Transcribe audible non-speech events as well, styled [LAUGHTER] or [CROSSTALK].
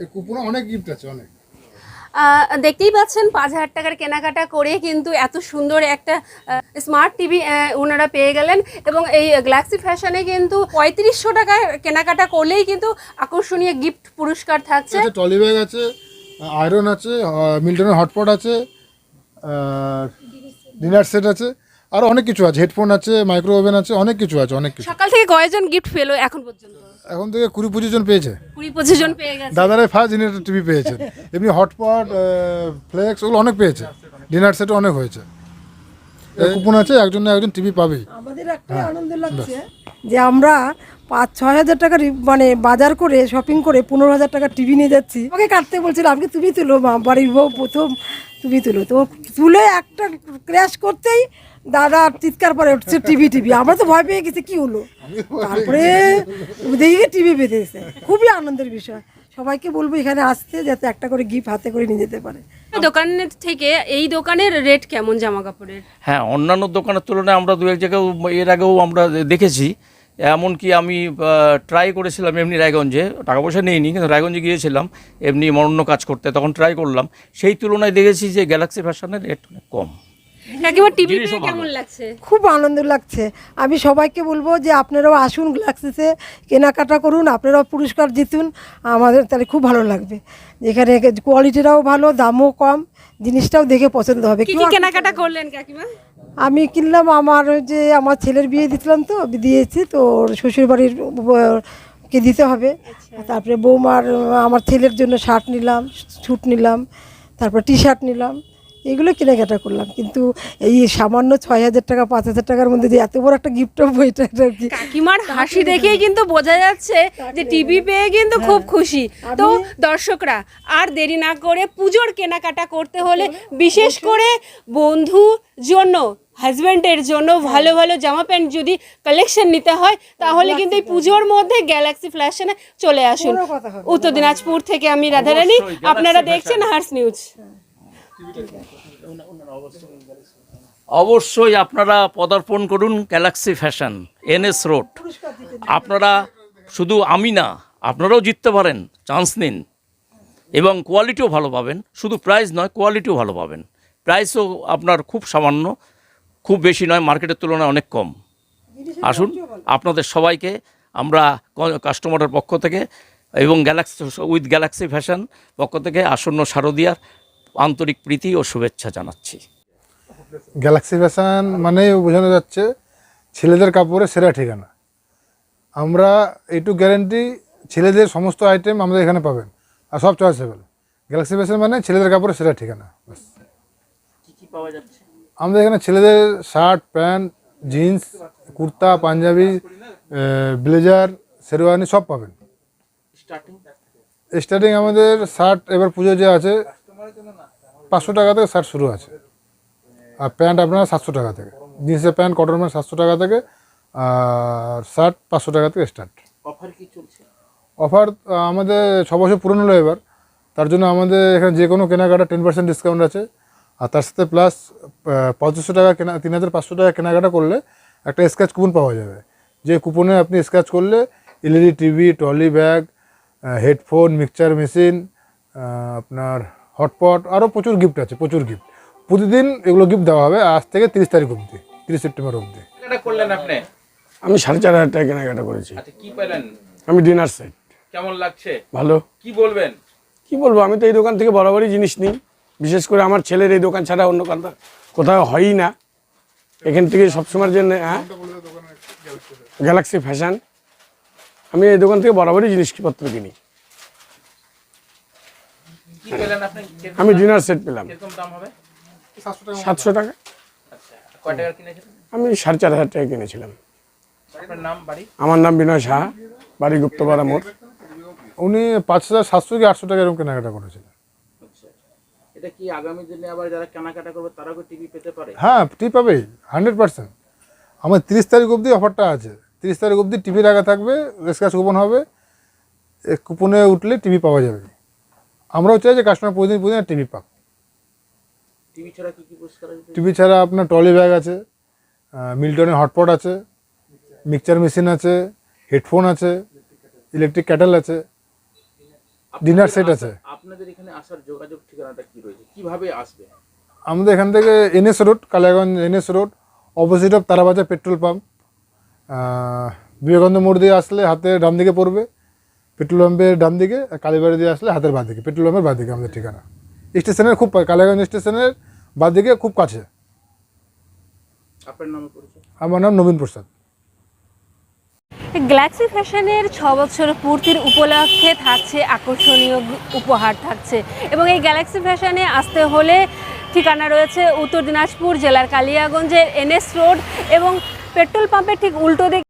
এই কুপনে অনেক গিফট আছে অনেক। দেখতেই পাচ্ছেন পাঁচ হাজার টাকার কেনাকাটা করে কিন্তু এত সুন্দর একটা স্মার্ট টিভি ওনারা পেয়ে গেলেন। এবং এই গ্যালাক্সি ফ্যাশনে কিন্তু পঁয়ত্রিশশো টাকায় কেনাকাটা করলেই কিন্তু আকর্ষণীয় গিফট পুরস্কার থাকছে। টলি ব্যাগ আছে আয়রন আছে মিল্টনের হটপট আছে ডিনার সেট আছে। আর অনেক কিছু আছে হেডফোন আছে মাইক্রো ওভেন আছে অনেক কিছু আছে অনেক কিছু। সকাল থেকে কয়জন গিফট পেল এখন পর্যন্ত? এখন থেকে কুড়ি পঁচিশ জন পেয়েছে। কুড়ি পঁচিশ জন পেয়ে গেছে। দাদারাই ফার্স্ট জেনারেটর টিভি পেয়েছে। এমনি হটপট ফ্লেক্স ওগুলো অনেক পেয়েছে। ডিনার সেটও অনেক হয়েছে। কুপন আছে একজন না একজন টিভি পাবেই। আমাদের একটা আনন্দ লাগছে যে আমরা পাঁচ ছয় হাজার টাকার মানে বাজার করে শপিং করে পনেরো হাজার টাকার টিভি নিয়ে যাচ্ছি। আমাকে কাটতে বলছিল আমাকে তুমি তুলো বাড়ির বউ প্রথম তুমি তুলো। তো তুলে একটা ক্র্যাশ করতেই দাদা চিৎকার পরে উঠছে টিভি টিভি আমরা তো ভয় পেয়ে গেছি কি হলো? তারপরে দেখি টিভি বেঁধেছে খুবই আনন্দের বিষয়। সবাইকে বলব এখানে আসতে যাতে একটা করে গিফট হাতে করে নিয়ে যেতে পারে। দোকানের থেকে এই দোকানের রেট কেমন জামা কাপড়ের হ্যাঁ অন্যান্য দোকানের তুলনায় আমরা দু এক জায়গায় এর আগেও আমরা দেখেছি। এমনকি আমি ট্রাই করেছিলাম এমনি রায়গঞ্জে। টাকা পয়সা নিইনি কিন্তু রায়গঞ্জে গিয়েছিলাম। এমনি অন্য কাজ করতে তখন ট্রাই করলাম। সেই তুলনায় দেখেছি যে গ্যালাক্সি ফ্যাশনের রেট অনেক কম। [LAUGHS] কাকিমা টিভি কেমন লাগছে? খুব আনন্দ লাগছে। আমি সবাইকে বলব যে আপনারাও আসুন গ্লাক্সিসে কেনাকাটা করুন আপনারাও পুরস্কার জিতুন। আমাদের তাহলে খুব ভালো লাগবে। যেখানে কোয়ালিটিটাও ভালো দামও কম জিনিসটাও দেখে পছন্দ হবে। কি কেনাকাটা করলেন কাকিমা? আমি কিনলাম আমার ওই যে আমার ছেলের বিয়ে দিছিলাম তো দিয়েছি তো ওর শ্বশুরবাড়ির কে দিতে হবে। তারপরে বৌমার আমার ছেলের জন্য শার্ট নিলাম স্যুট নিলাম তারপর টি শার্ট নিলাম। এগুলো কেনাকাটা করলাম। কিন্তু এই সামান্য ছয় হাজার টাকা পাঁচ হাজার টাকার মধ্যে যে এত বড় একটা গিফট পাবো এটা এটা কি। কাকিমার হাসি দেখেই কিন্তু বোঝা যাচ্ছে যে টিভি পেয়ে কিন্তু খুব খুশি। তো দর্শকরা আর দেরি না করে পুজোর কেনাকাটা করতে হলে বিশেষ করে বন্ধু জন্য হাজব্যান্ডের জন্য ভালো ভালো জামা প্যান্ট যদি কালেকশন নিতে হয় তাহলে কিন্তু এই পুজোর মধ্যে গ্যালাক্সি ফ্যাশনে চলে আসুন। উত্তর দিনাজপুর থেকে আমি রাধারানী আপনারা দেখছেন হার্স নিউজ অবশ্যই আপনারা পদার্পণ করুন গ্যালাক্সি ফ্যাশন এনএস রোড আপনারা শুধু আমি না, আপনারাও জিততে পারেন চান্স নিন। এবং কোয়ালিটিও ভালো পাবেন। শুধু প্রাইস নয় কোয়ালিটিও ভালো পাবেন। প্রাইসও আপনার খুব সামান্য, খুব বেশি নয় মার্কেটের তুলনায় অনেক কম। আসুন, আপনাদের সবাইকে আমরা কাস্টমারের পক্ষ থেকে এবং গ্যালাক্সি উইথ গ্যালাক্সি ফ্যাশন পক্ষ থেকে আসন্ন শারদিয়ার আন্তরিক প্রীতি ও শুভেচ্ছা জানাচ্ছি। গ্যালাক্সি ফ্যাশন মানেই বোঝানো যাচ্ছে ছেলেদের কাপড়ে সেরা ঠিকানা। আমরা এইটুক গ্যারেন্টি ছেলেদের সমস্ত আইটেম আমাদের এখানে পাবেন আর সব চয়েসেবল গ্যালাক্সি ফ্যাশন মানে ছেলেদের কাপড়ে সেরা ঠিকানা ব্যাস। আমাদের এখানে ছেলেদের shirt pant jeans kurta panjabi blazer sherwani সব পাবেন। স্টার্টিং আমাদের শার্ট এবার পুজো যে আছে পাঁচশো টাকা থেকে শার্ট শুরু আছে। আর প্যান্ট আপনার সাতশো টাকা থেকে। জিন্সের প্যান্ট কটন প্যান্ট সাতশো টাকা থেকে। আর শার্ট পাঁচশো টাকা থেকে স্টার্ট অফার কি চলছে? অফার আমাদের ছ বছর পুরনো হলো এবার। তার জন্য আমাদের এখানে যে কোনো কেনাকাটা টেন পার্সেন্ট ডিসকাউন্ট আছে। আর তার সাথে প্লাস পঁচিশশো টাকা কেনা তিন হাজার পাঁচশো টাকা কেনাকাটা করলে একটা স্ক্র্যাচ কুপন পাওয়া যাবে। যে কুপনে আপনি স্ক্র্যাচ করলে LED TV trolley bag headphone mixture machine আপনার হটপট আরও প্রচুর গিফট আছে প্রচুর গিফট প্রতিদিন এগুলো গিফট দেওয়া হবে আজ থেকে তিরিশ তারিখ অবধি তিরিশ সেপ্টেম্বর অবধি। কেনাকাটা করলেন আপনি? আমি সাড়ে চার হাজার টাকা কেনাকাটা করেছি। আচ্ছা কি পেলেন? আমি ডিনার সেট। কেমন লাগছে? ভালো। কি বলবেন? কি বলব আমি তো এই দোকান থেকে বরাবরই জিনিস নিই। বিশেষ করে আমার ছেলের এই দোকান ছাড়া অন্য কোথাও হয়ই না। এখান থেকে সবসময়ের জন্য হ্যাঁ? গ্যালাক্সি ফ্যাশন আমি এই দোকান থেকে বরাবরই জিনিসপত্র কিনি। আমি ডিনার সেট পেলাম। কীরকম দাম হবে? সাতশো টাকা। আচ্ছা আমি সাড়ে চার হাজার টাকা কিনেছিলাম। আপনার নাম বাড়ি? আমার নাম বিনয় সাহা বাড়ি গুপ্তপাড়া মোড়। উনি পাঁচ হাজার সাতশো কি আটশো টাকা এরকম কেনাকাটা করেছিলেন। এটা কি আগামী দিনে আবার যারা কেনাকাটা করবে তারাও কি টিভি পেতে পারে? হ্যাঁ টিভি পাবেই হান্ড্রেড পার্সেন্ট। আমার তিরিশ তারিখ অবধি অফারটা আছে। তিরিশ তারিখ অবধি টিভি রাখা থাকবে কুপন হবে। এ কুপনে উঠলে টিভি পাওয়া যাবে। আমরাও চাই যে কাস্টমার প্রতিদিন প্রতিদিন টিভি পাক। টিভি ছাড়া কি কি পুরস্কার টিভি ছাড়া আপনার ট্রলি ব্যাগ আছে মিল্টনের হটপট আছে মিক্সচার মেশিন আছে হেডফোন আছে ইলেকট্রিক ক্যাটেল আছে ডিনার সেট আছে। আপনাদের এখানে আসার যোগাযোগ ঠিকানাটা কি রয়েছে? কীভাবে আসবে? আমাদের এখান থেকে NS road Kaliaganj NS road opposite of Tarabazar petrol pump Vivekananda মোড় দিয়ে আসলে হাতে ডান দিকে পড়বে। পেট্রোল পাম্পের ডান দিকে কালীবাড়ি দিয়ে আসলে হাতের বাঁ দিকে। পেট্রোল পাম্পের বাঁ দিকে আমাদের ঠিকানা। স্টেশনের খুব কালিয়াগঞ্জ স্টেশনের বাঁ দিকে খুব কাছে। আপনার নামে আমার নাম নবীন প্রসাদ। গ্যালাক্সি ফ্যাশনের ছ বছর পূর্তির উপলক্ষে থাকছে আকর্ষণীয় উপহার থাকছে। এবং এই গ্যালাক্সি ফ্যাশনে আসতে হলে ঠিকানা রয়েছে উত্তর দিনাজপুর জেলার কালিয়াগঞ্জের এনএস রোড এবং পেট্রোল পাম্পের ঠিক উল্টো দিকে